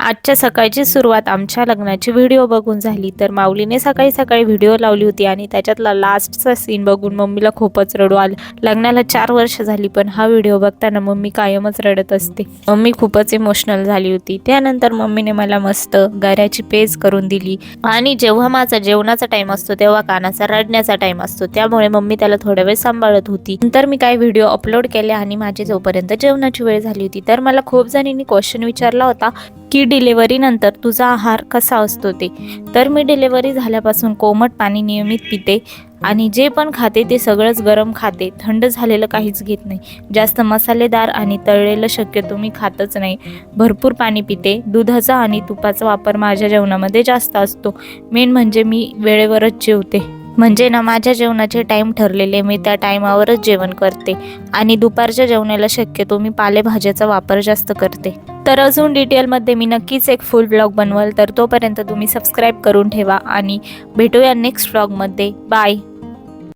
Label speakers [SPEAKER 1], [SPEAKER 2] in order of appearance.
[SPEAKER 1] आजच्या सकाळची सुरुवात आमच्या लग्नाची व्हिडिओ बघून झाली. तर माऊलीने सकाळी सकाळी व्हिडिओ लावली होती आणि त्याच्यातला लास्टचा सीन बघून मम्मीला खूपच रडू आलं. लग्नाला चार वर्ष झाली पण हा व्हिडिओ बघताना मम्मी कायमच रडत असते. मम्मी खूपच इमोशनल झाली होती. त्यानंतर मम्मीने मला मस्त गऱ्याची पेज करून दिली. आणि जेव्हा माझा जेवणाचा टाइम असतो तेव्हा कानाचा रडण्याचा टाइम असतो. त्यामुळे मम्मी त्याला थोडा वेळ सांभाळत होती. नंतर मी काही व्हिडिओ अपलोड केले आणि माझी जोपर्यंत जेवणाची वेळ झाली होती तर मला खूप जणींनी क्वेश्चन विचारला होता की डिलेवरीनंतर तुझा आहार कसा असतो ते. तर मी डिलेवरी झाल्यापासून कोमट पाणी नियमित पिते आणि जे पण खाते ते सगळंच गरम खाते. थंड झालेलं काहीच घेत नाही. जास्त मसालेदार आणि तळलेलं शक्यतो मी खातच नाही. भरपूर पाणी पिते. दुधाचा आणि तुपाचा वापर माझ्या जेवणामध्ये जास्त असतो. मेन म्हणजे मी वेळेवरच जेवते. म्हणजे ना माझ्या जेवणाचे टाईम ठरलेले मी त्या टाईमावरच जेवण करते. आणि दुपारच्या जेवणाला शक्यतो मी पालेभाज्याचा वापर जास्त करते. तर अजून डिटेलमध्ये मी नक्कीच एक फुल ब्लॉग बनवल तर तोपर्यंत तुम्ही सबस्क्राईब करून ठेवा आणि भेटूया नेक्स्ट ब्लॉगमध्ये बाय